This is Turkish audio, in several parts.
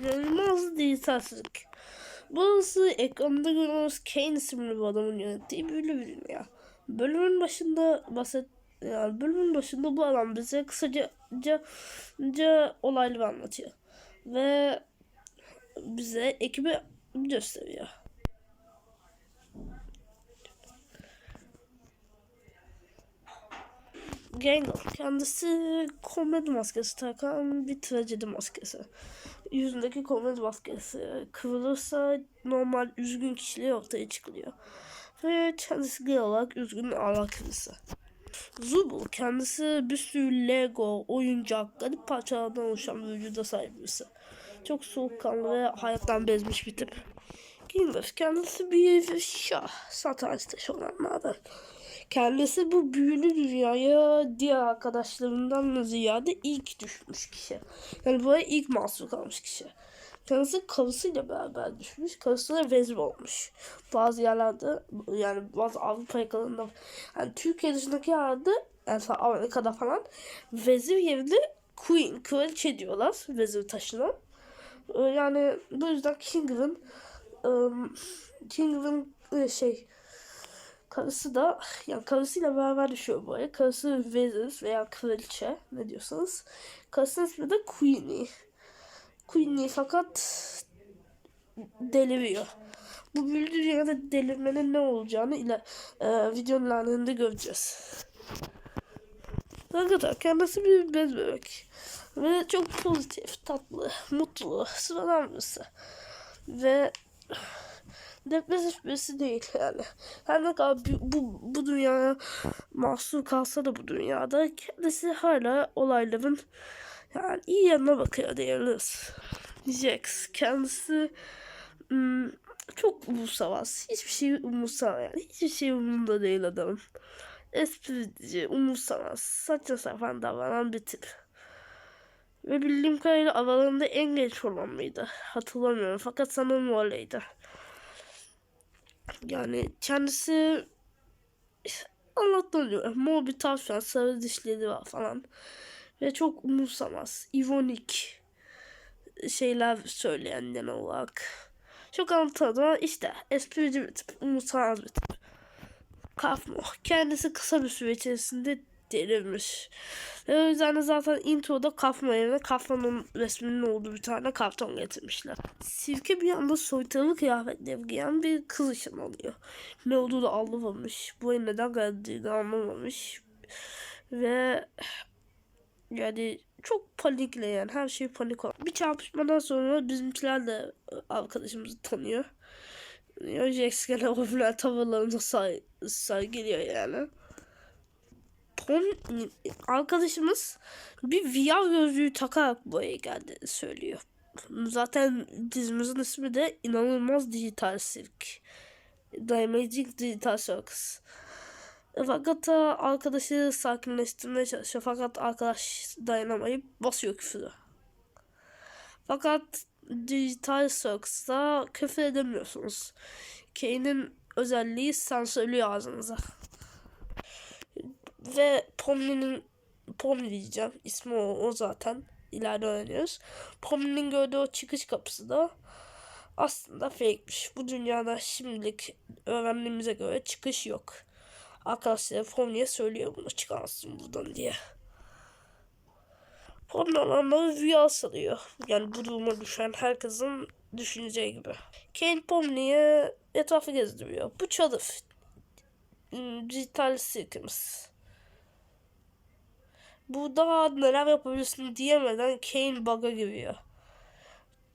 İnanılmaz dijitalsizlik. Burası ekranda gördüğünüz Kane isimli bir adamın yönettiği bir dünya. Bölümün başında bahset yani bölümün başında bu adam bize kısaca ca, ca olayları anlatıyor. Ve bize ekibi gösteriyor. Gangle kendisi komedi maskesi takan bir trajedi maskesi. Yüzündeki komedi maskesi kıvrılırsa normal üzgün kişiliği ortaya çıkıyor. Ve kendisi genel olarak üzgün birisi. Zubul kendisi bir sürü Lego, oyuncak, garip parçalardan oluşan bir vücuda sahip birisi. Çok soğukkanlı ve hayattan bezmiş bir tip. Gilbert kendisi bir şah, satranç taşı olanlardan. Kendisi bu büyülü dünyaya diğer arkadaşlarından ziyade ilk düşmüş kişi. Yani buraya ilk mahsur kalmış kişi. Kendisi karısıyla beraber düşmüş. Karısı da vezir olmuş. Bazı yerlerde yani bazı Avrupa yakalarında yani Türkiye dışındaki yerlerde yani Amerika'da falan vezir yerine queen, kraliçe diyorlar vezir taşına. Ee, Yani bu yüzden King'in ım, King'in e, şey Karısı da yani karısıyla beraber düşüyor buraya. Karısı vezir veya kraliçe ne diyorsanız. Karısının ismi de Queenie. Queenie fakat deliriyor. Bu büyülü dünyada delirmenin ne olacağını ile e, videonun ilerlerinde göreceğiz. Arkadaşlar kendisi bir bez bebek. Ve çok pozitif, tatlı, mutlu, sıradan birisi. Ve depresif birisi değil yani. Her ne kadar bu, bu, dünyaya mahsur kalsa da bu dünyada kendisi hala olayların yani iyi yanına bakıyor diyebiliriz. Jax kendisi ım, çok umursamaz. Hiçbir şey umursamaz yani. Hiçbir şey umurunda değil adamın. Esprici, umursamaz, saçma sapan davranan bir tip. Ve bildiğim kadarıyla aralarında en genç olan mıydı? Hatırlamıyorum fakat sanırım öyleydi. Yani kendisi anlatılıyor. Mor bir tavşan, sarı dişleri var falan. Ve çok umursamaz, ironik şeyler söyleyen genel olarak. Çok anlatılır ama işte esprici bir tip, umursamaz bir tip. Kafmo. Kendisi kısa bir süre içerisinde delirmiş. Ve o yüzden de zaten introda Kafmo yerine Kafmo'nun resminin olduğu bir tane karton getirmişler. Sirke bir anda soytarı kıyafetleri giyen bir kız için alıyor. Ne olduğu da anlamamış. Bu neden geldiğini anlamamış. Ve yani çok panikleyen, her şey panik olan. Bir çarpışmadan sonra bizimkiler de arkadaşımızı tanıyor. Jax gene o tavırlarında say, say geliyor yani. Pom, arkadaşımız bir VR gözlüğü takarak buraya geldiğini söylüyor. Zaten dizimizin ismi de inanılmaz dijital sirk. Dynamic Digital Circus. Fakat e, arkadaşı sakinleştirmeye çalışıyor. Fakat arkadaş dayanamayıp basıyor küfürü. Fakat Digital Circus'ta küfür edemiyorsunuz. Kane'in özelliği sensörlüyor ağzınıza. Ve Pomni'nin Pomni diyeceğim. İsmi o, o zaten. İleride öğreniyoruz. Pomni'nin gördüğü o çıkış kapısı da aslında fake'miş. Bu dünyada şimdilik öğrendiğimize göre çıkış yok. Arkadaşlar Pomni'ye söylüyor bunu çıkarsın buradan diye. Pomni olanları rüya sanıyor. Yani bu duruma düşen herkesin düşüneceği gibi. Kane Pomni'ye etrafı gezdiriyor. Bu çadır. Hmm, Dijital sirkimiz. Bu daha neler yapabilirsin diyemeden Kane bug'a giriyor.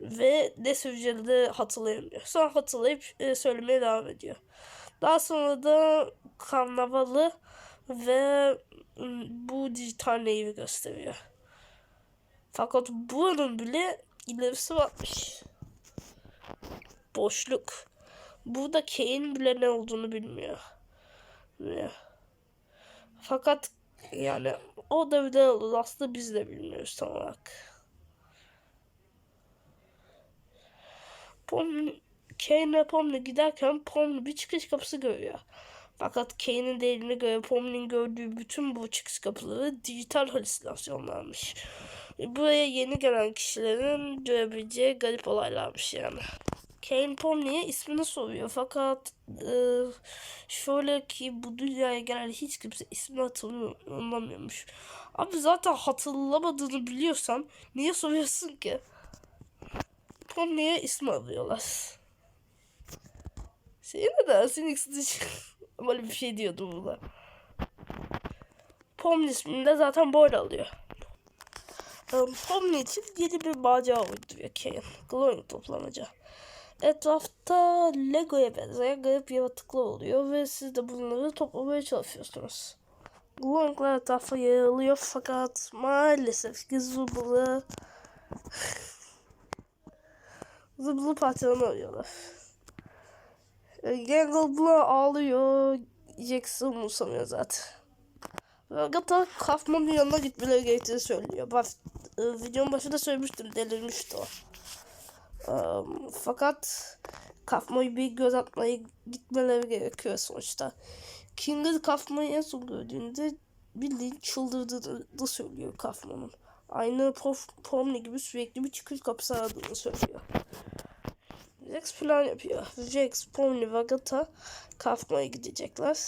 Ve ne söyleyeceğini de hatırlayamıyor. Sonra hatırlayıp e, söylemeye devam ediyor. Daha sonra da karnavalı ve bu dijital neyi gösteriyor. Fakat buranın bile ilerisi varmış. Boşluk. Burada Kane bile ne olduğunu. Bilmiyor. Fakat yani o da bir de. Aslında biz de bilmiyoruz tam olarak. Pomni, Kane ve Pomni giderken Pomni bir çıkış kapısı görüyor. Fakat Kane'in dediğine göre Pomni'nin gördüğü bütün bu çıkış kapıları dijital halüsinasyonlarmış. Buraya yeni gelen kişilerin görebileceği garip olaylarmış yani. Kane Pomni'ye ismini soruyor fakat e, şöyle ki bu dünyaya gelen hiç kimse ismini hatırlamıyormuş. Abi zaten hatırlamadığını biliyorsan niye soruyorsun ki? Pomni'ye ismi arıyorlar. Şey ne dersin X'de böyle bir şey diyordu burada. Pomni ismini de zaten böyle alıyor. Um, Pomni için yeni bir macera uyduruyor Kane. Glowing toplamaca. Etrafta Lego'ya benzeyen garip yaratıklar oluyor ve siz de bunları toplamaya çalışıyorsunuz. Glowing'lar etrafa yayılıyor fakat maalesef ki Zubal'ı Zubal'ı parçalarını arıyorlar. E, Gangle buna ağlıyor. Jackson umursamıyor zaten. Agatha Kaufman'ın yanına gitmeleri gerektiğini söylüyor. Bak e, videonun başında söylemiştim delirmişti o. Fakat Kaufman'ı bir göz atmaya gitmeleri gerekiyor sonuçta. King'in Kaufman'ı en son gördüğünde bildiğin çıldırdığını söylüyor Kaufman'ın. Aynı Pomni gibi sürekli bir çıkış kapısı aradığını söylüyor. Jax plan yapıyor. Jax, Pomni ve Agatha Kaufman'a gidecekler.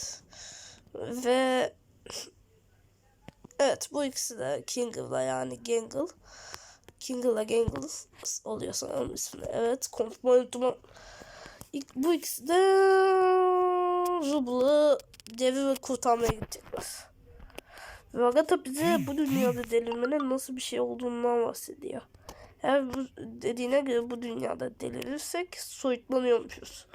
Ve Evet bu ikisi de Kingle'la yani Gangle. Kingle'la Gangle oluyor sanırım ismi. Evet konuşmayı unuttum. İlk, bu ikisi de Zubal'ı devi ve kurtarmaya gidecekler. Ve Agatha bize bu dünyada delirmenin nasıl bir şey olduğundan bahsediyor. Eğer bu dediğine göre bu dünyada delirirsek soyutlanıyormuşuz.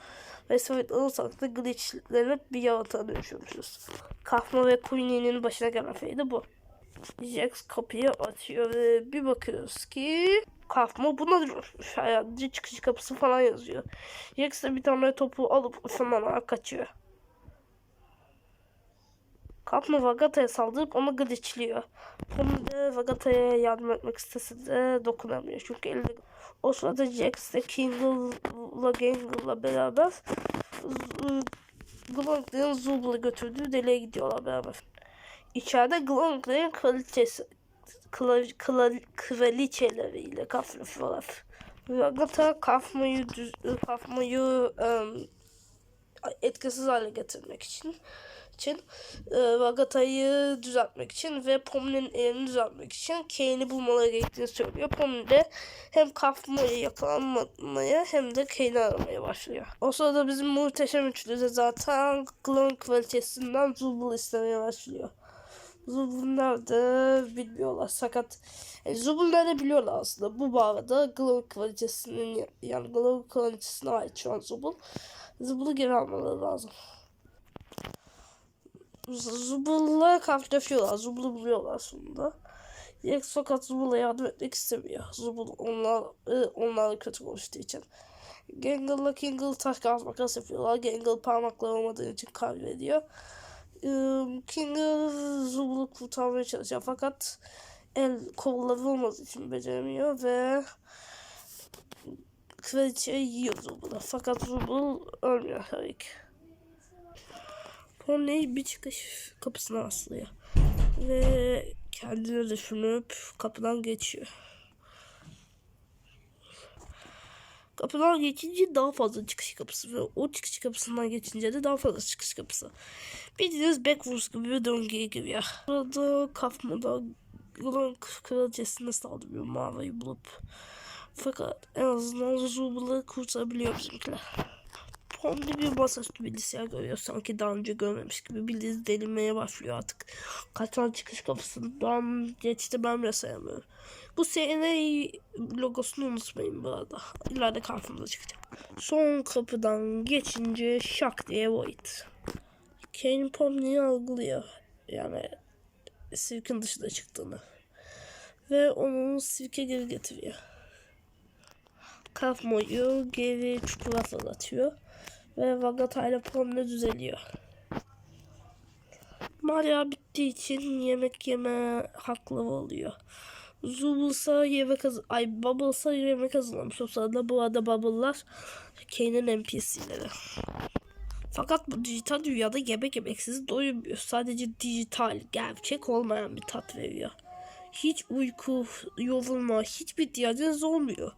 Ve soyutlanırsak da glitchlenip bir yaratığa dönüşüyormuşuz. Kafma ve Queenie'nin başına gelen şey de bu. Jax kapıyı açıyor ve bir bakıyoruz ki Kafma buna dönüşmüş. Hayatlıca çıkış kapısı falan yazıyor. Jax de bir tane topu alıp ışınlanarak kaçıyor. Kafma Vagata'ya saldırıp onu glitchliyor. Bunu da Vagata'ya yardım etmek istese de dokunamıyor. Çünkü elde o sırada Jax de Kingle'la Gangle'la beraber Glong'ların Zul'la götürdüğü deliğe gidiyorlar beraber. İçeride Glong'ların kraliçesi kla, kla, kraliçeleriyle kaflaşıyorlar. Ve Agatha kafmayı, düz, kafmayı um, etkisiz hale getirmek için için e, Agatha'yı düzeltmek için ve Pomni'nin elini düzeltmek için Kane'i bulmaları gerektiğini söylüyor. Pomni de hem Kafma'yı yakalanmaya hem de Kane'i aramaya başlıyor. O sırada bizim muhteşem üçlü de zaten klon kvalitesinden Zubul istemeye başlıyor. Zubul nerede bilmiyorlar. Sakat yani Zubul nerede biliyorlar aslında. Bu bağda Glow kalitesinin yani Glow kalitesine ait şu an Zubul. Zubul'u geri almaları lazım. Zubul'la kafleşiyorlar. Zubul'u buluyorlar sonunda. Jax fakat Zubul'a yardım etmek istemiyor. Zubul onlar, e, onlarla kötü konuştuğu için. Gangle'la Kingle taş kağıt makas yapıyorlar. Gangle parmakları olmadığı için kaybediyor. Ee, Kingle Zubul'u kurtarmaya çalışıyor fakat el kolları olmadığı için beceremiyor ve kraliçeyi yiyor Zubul'a. Fakat Zubul ölmüyor tabii ki. Pony bir çıkış kapısına aslıyor. Ve kendini düşünüp kapıdan geçiyor. Kapıdan geçince daha fazla çıkış kapısı ve o çıkış kapısından geçince de daha fazla çıkış kapısı. Bildiğiniz Backwoods gibi bir döngüye giriyor. Burada kafmada Gronk kraliçesine saldırıyor mağarayı bulup. Fakat en azından Zubal'ı kurtarabiliyor bizimkiler. Pomni bir masaüstü bilgisayar görüyor. Sanki daha önce görmemiş gibi bildiğiniz delinmeye başlıyor artık. Kaçan çıkış kapısından geçti ben bile sayamıyorum. Bu CNA logosunu unutmayın bu arada. İleride karşımıza çıkacak. Son kapıdan geçince şak diye void. Kane Pomni'yi algılıyor. Yani sirkin dışında çıktığını. Ve onu sirke geri getiriyor. Kafmoyu geri çukura fırlatıyor ve Vagata ile Pomni düzeliyor. Maria bittiği için yemek yeme haklı oluyor. Zubulsa yemek haz ay Bubble'sa yemek hazırlamış. O sırada bu arada Bubble'lar Kane'in NPC'leri. Fakat bu dijital dünyada yemek yemeksiz doymuyor. Sadece dijital, gerçek olmayan bir tat veriyor. hiç uyku, yorulma, hiçbir ihtiyacınız olmuyor.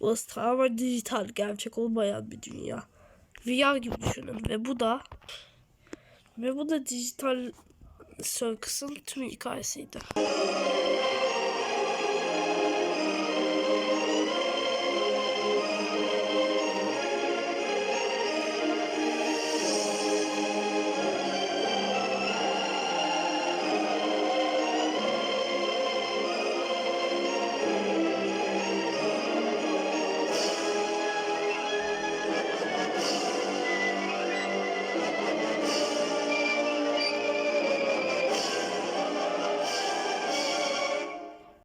Burası tamamen dijital, gerçek olmayan bir dünya. VR gibi düşünün ve bu da ve bu da dijital Circus'ın tüm hikayesiydi.